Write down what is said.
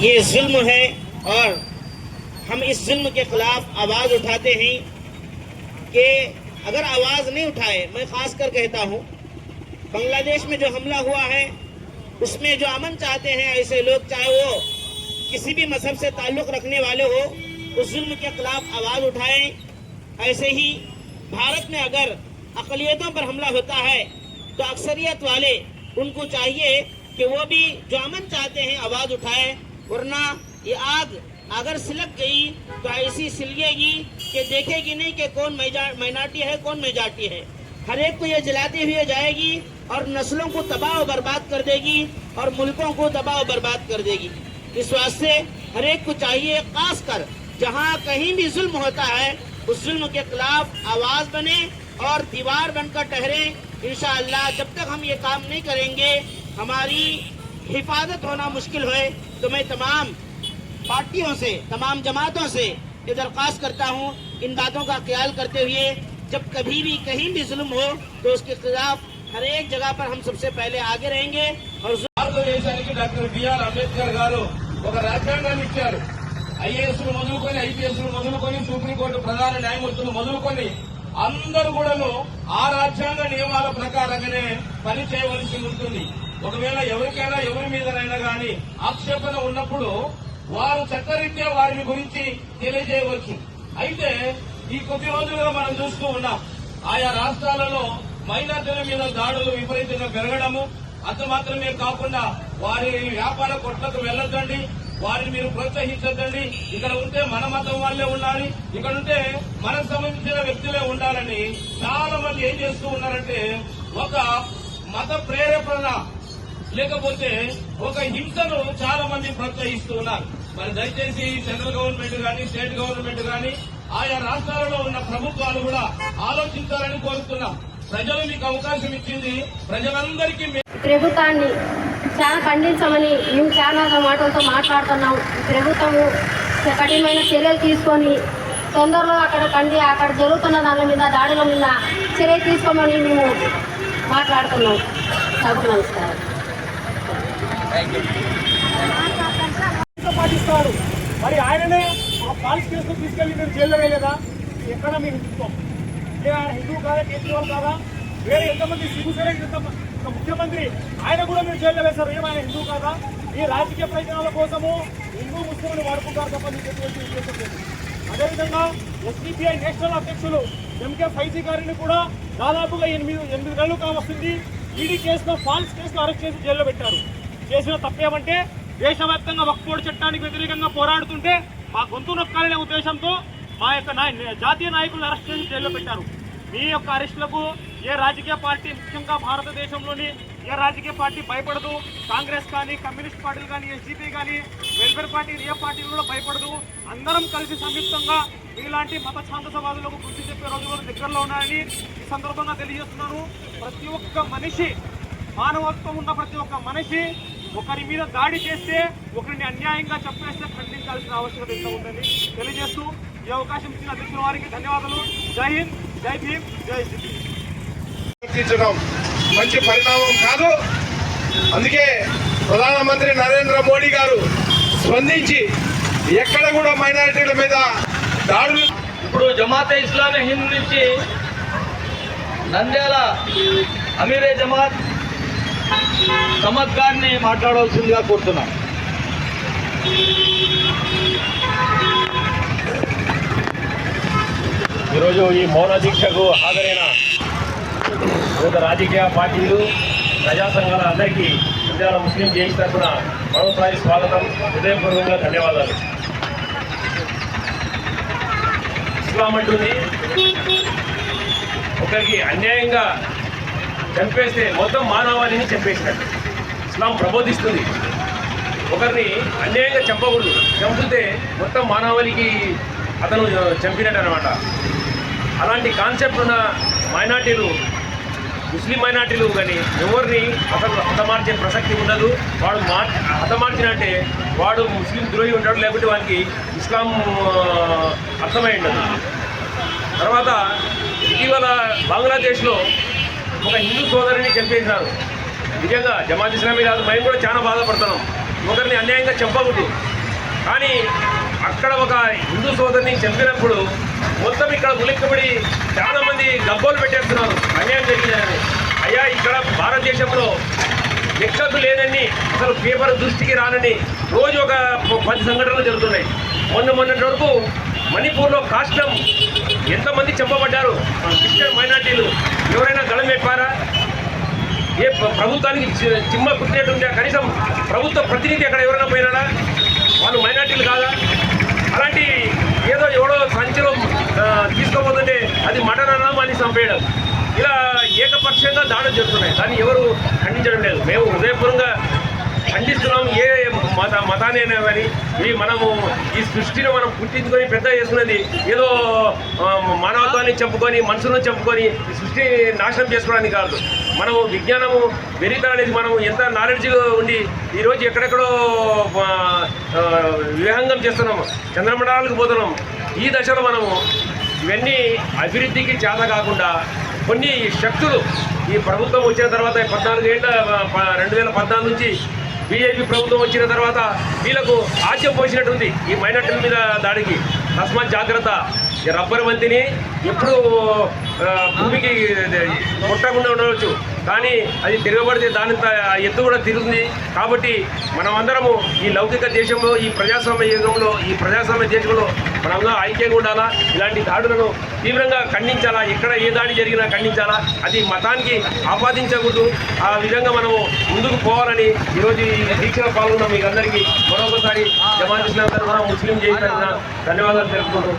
یہ ظلم ہے اور ہم اس ظلم کے خلاف آواز اٹھاتے ہیں کہ اگر آواز نہیں اٹھائے، میں خاص کر کہتا ہوں، بنگلہ دیش میں جو حملہ ہوا ہے، اس میں جو امن چاہتے ہیں، ایسے لوگ چاہے وہ کسی بھی مذہب سے تعلق رکھنے والے ہو، اس ظلم کے خلاف آواز اٹھائیں۔ ایسے ہی بھارت میں اگر اقلیتوں پر حملہ ہوتا ہے تو اکثریت والے ان کو چاہیے کہ وہ بھی جو امن چاہتے ہیں آواز اٹھائے، ورنہ یہ آگ اگر سلک گئی تو ایسی سلگے گی کہ دیکھے گی نہیں کہ کون مائنارٹی ہے، کون میجارٹی ہے۔ ہر ایک کو یہ جلاتے ہوئے جائے گی اور نسلوں کو تباہ و برباد کر دے گی اور ملکوں کو تباہ و برباد کر دے گی۔ اس واسطے ہر ایک کو چاہیے خاص کر جہاں کہیں بھی ظلم ہوتا ہے، اس ظلم کے خلاف آواز بنے اور دیوار بن کر ٹہریں انشاءاللہ جب تک ہم یہ کام نہیں کریں گے، ہماری حفاظت ہونا مشکل ہوئے، تو میں تمام پارٹیوں سے، تمام جماعتوں سے یہ درخواست کرتا ہوں، ان باتوں کا خیال کرتے ہوئے جب کبھی بھی کہیں بھی ظلم ہو، تو اس کے خلاف ہر ایک جگہ پر ہم سب سے پہلے آگے رہیں گے۔ اور doctor BR Ambedkar గారు ఒక రాజ్యాంగాన్ని ఇచ్చారు ఐఏఎస్ను మొదలుకొని ఐపీఎస్ను మొదలుకొని సుప్రీంకోర్టు ప్రధాన న్యాయమూర్తులు మొదలుకొని అందరూ కూడాను ఆ రాజ్యాంగ నియమాల ప్రకారంగానే పని చేయవలసి ఉంటుంది. ఒకవేళ ఎవరికైనా ఎవరి మీదనైనా గాని ఆక్షేపణ ఉన్నప్పుడు వారు చట్టరీత్యా వారిని గురించి తెలియజేయవచ్చు. అయితే ఈ కొద్ది రోజులుగా మనం చూస్తూ ఉన్నాం. ఆయా రాష్ట్రాలలో మైనార్టీల మీద దాడులు విపరీతంగా పెరగడము అంత మాత్రమే కాకుండా వారి వ్యాపార కొట్లకు వెళ్ళొద్దండి వారిని మీరు ప్రోత్సహించద్దండి. ఇక్కడ ఉంటే మన మతం వాళ్ళే ఉండాలి. ఇక్కడ ఉంటే మనకు సంబంధించిన వ్యక్తులే ఉండాలని చాలా మంది ఏం చేస్తూ ఉన్నారంటే ఒక మత ప్రేరేపణ లేకపోతే ఒక హింసను చాలా మంది ప్రోత్సహిస్తూ ఉన్నారు. మరి దయచేసి సెంట్రల్ గవర్నమెంట్ గాని స్టేట్ గవర్నమెంట్ గాని ఆయా రాష్ట్రాలలో ఉన్న ప్రభుత్వాలు కూడా ఆలోచించాలని కోరుతున్నాం. ప్రజలు మీకు అవకాశం ఇచ్చింది. ప్రజలందరికీ ప్రభుత్వాన్ని చాలా ఖండించమని మేము చాలా మాటలతో మాట్లాడుతున్నాం. ప్రభుత్వము కఠినమైన చర్యలు తీసుకొని తొందరలో అక్కడ కండి అక్కడ జరుగుతున్న దాని మీద దాడుల మీద చర్య తీసుకోమని మేము మాట్లాడుతున్నాం. సభకు నమస్కారం. పాటిస్తారు. మరి ఆయననే ఆ పాలిస్ కేసులో తీసుకెళ్ళి మీరు జైల్లో వేయలేదా? ఎక్కడ మీ చూస్తాం. ఏ ఆయన హిందువు కాదా కేజ్రీవాల్ కాదా? వేరే ఎంతమంది శివసేన ఎంతమంది? ఒక ముఖ్యమంత్రి ఆయన కూడా మీరు జైల్లో వేశారు. ఏమైనా హిందూ కాదా? ఈ రాజకీయ ప్రయోజనాల కోసము హిందూ ముస్లింలు వాడుకుంటారు తప్ప మీకు ఎటువంటి ఉద్దేశం లేదు. అదేవిధంగా S D P I national అధ్యక్షులు ఎంకే ఫైజీ గారిని కూడా దాదాపుగా ఎనిమిది ఎనిమిది నెలలు కావస్తుంది. ఈడీ కేసులో ఫాల్స్ కేసులో అరెస్ట్ చేసి జైల్లో పెట్టారు. చేసిన తప్పేమంటే దేశవ్యాప్తంగా వక్ఫోర్డ్ చట్టానికి వ్యతిరేకంగా పోరాడుతుంటే మా గొంతు నొక్కాలనే ఉద్దేశంతో మా యొక్క నాయ- జాతీయ నాయకులను అరెస్ట్ చేసి జైల్లో పెట్టారు. మీ యొక్క అరెస్టులకు ఏ రాజకీయ పార్టీ ముఖ్యంగా భారతదేశంలోని ఏ రాజకీయ పార్టీ భయపడదు? కాంగ్రెస్ కానీ కమ్యూనిస్ట్ పార్టీలు కానీ ఎస్జీపీ కానీ వెల్ఫేర్ పార్టీ ఏ పార్టీలు కూడా భయపడదు. అందరం కలిసి సంయుక్తంగా మీలాంటి మత ఛాందసవాదులకు గుర్తు చెప్పే రోజులు దగ్గరలో ఉన్నాయని ఈ సందర్భంగా తెలియజేస్తున్నాను. ప్రతి ఒక్క మనిషి మానవత్వం ఉన్న ప్రతి ఒక్క మనిషి ఒకరి మీద దాడి చేస్తే ఒకరిని అన్యాయంగా చంపేస్తే ఖండించాల్సిన ఆవశ్యకత ఎంత ఉందని తెలియజేస్తూ ఈ అవకాశం ఇచ్చిన అధ్యక్షుల వారికి ధన్యవాదాలు. జై హింద్ జై భీమ్ జై శ్రీ గుర్తించడం మంచి పరిణామం కాదు. అందుకే ప్రధానమంత్రి నరేంద్ర మోడీ గారు స్పందించి ఎక్కడ కూడా మైనారిటీల మీద దాడులు ఇప్పుడు జమాతే ఇస్లామీ హింద్ నుంచి నంద్యాల అమీరే జమాత్ సమద్ గారిని మాట్లాడవలసిందిగా కోరుతున్నాం. ఈరోజు ఈ మౌన దీక్షకు హాజరైన వివిధ రాజకీయ పార్టీలు ప్రజా సంఘాల అందరికీ ఇండియాలో ముస్లిం జేఈ తరఫున మరోసారి స్వాగతం. హృదయపూర్వకంగా ధన్యవాదాలు. ఇస్లాం అంటుంది ఒకరికి అన్యాయంగా చంపేస్తే మొత్తం మానవాళిని చంపేసినట్టు. ఇస్లాం ప్రబోధిస్తుంది. ఒకరిని అన్యాయంగా చంపకూడదు. చంపితే మొత్తం మానవాళికి అతను చంపినట్టు అనమాట అలాంటి కాన్సెప్ట్ ఉన్న మైనార్టీలు ముస్లిం మైనార్టీలు కానీ ఎవరిని అసలు హతమార్చే ప్రసక్తి ఉండదు. వాడు మార్ హతమార్చినంటే వాడు ముస్లిం ద్రోహి ఉంటాడు లేకుంటే వానికి ఇస్లాం అర్థమై ఉండదు. తర్వాత ఇటీవల బంగ్లాదేశ్లో ఒక హిందూ సోదరిని చంపేసినారు. నిజంగా జమాత్ ఇస్లామీ కాదు మేము కూడా చాలా బాధపడుతున్నాం. ఒకరిని అన్యాయంగా చంపకూడదు. కానీ అక్కడ ఒక హిందూ సోదరిని చంపినప్పుడు మొత్తం ఇక్కడ ములిక్కబడి చాలా మంది గబ్బోలు పెట్టేస్తున్నారు. అన్యాయం జరిగిందని అయ్యా ఇక్కడ భారతదేశంలో ఎక్కదు లేదని అసలు పేపర్ దృష్టికి రానని రోజు ఒక పది సంఘటనలు జరుగుతున్నాయి. మొన్న మొన్నటి వరకు మణిపూర్లో కాష్టం ఎంతమంది చెప్పబడ్డారు క్రిస్టియన్ మైనార్టీలు ఎవరైనా గళం చెప్పారా ఏ ప్రభుత్వానికి చి- చిమ్మ ఉందా కనీసం ప్రభుత్వ ప్రతినిధి అక్కడ ఎవరైనా పోయినాడా? వాళ్ళు మైనార్టీలు కాదా? అలాంటి ఏకపక్షంగా దాడులు జరుగుతున్నాయి. దాన్ని ఎవరు ఖండించడం లేదు. మేము హృదయపూర్వకంగా ఖండిస్తున్నాం. ఏ మత మతానైనా కానీ ఈ మనము ఈ సృష్టిని మనం పుట్టించుకొని పెద్ద చేసుకున్నది ఏదో మానవత్వాన్ని చంపుకొని మనుషులను చంపుకొని ఈ సృష్టి నాశనం చేసుకోవడానికి కాదు. మనము విజ్ఞానము వెరిత అనేది మనం ఎంత నాలెడ్జ్ ఉండి ఈరోజు ఎక్కడెక్కడో ఆ, విహంగం చేస్తున్నాము. చంద్రమండలాలకు పోతున్నాం ఈ దశలో మనము ఇవన్నీ అభివృద్ధికి చేత కాకుండా కొన్ని శక్తులు ఈ ప్రభుత్వం వచ్చిన తర్వాత పద్నాలుగు ఏళ్ళ ప- రెండు వేల పద్నాలుగు నుంచి బీజేపీ ప్రభుత్వం వచ్చిన తర్వాత వీళ్ళకు ఆజ్యం పోసినట్టుంది ఈ మైనార్టీల మీద దాడికి. తస్మాత్ జాగ్రత్త. ఈ రబ్బర్ బంతిని ఎప్పుడు భూమికి కొట్టకుండా ఉండవచ్చు. కానీ అది తిరగబడితే దాని ఎత్తు కూడా తిరుగుతుంది. కాబట్టి మనమందరము ఈ లౌకిక దేశంలో ఈ ప్రజాస్వామ్య యుగంలో ఈ ప్రజాస్వామ్య దేశంలో మనంలో ఐక్యంగా ఉండాలా? ఇలాంటి దాడులను తీవ్రంగా ఖండించాలా? ఎక్కడ ఏ దాడి జరిగినా ఖండించాలా? అది మతానికి ఆపాదించకూడదు. ఆ విధంగా మనము ముందుకు పోవాలని ఈరోజు ఈ దీక్షలో పాల్గొన్న మీకు అందరికీ మరొకసారి జమాత్ ఇస్లాం తరఫున ముస్లిం చేసిన ధన్యవాదాలు తెలుపుకుంటూ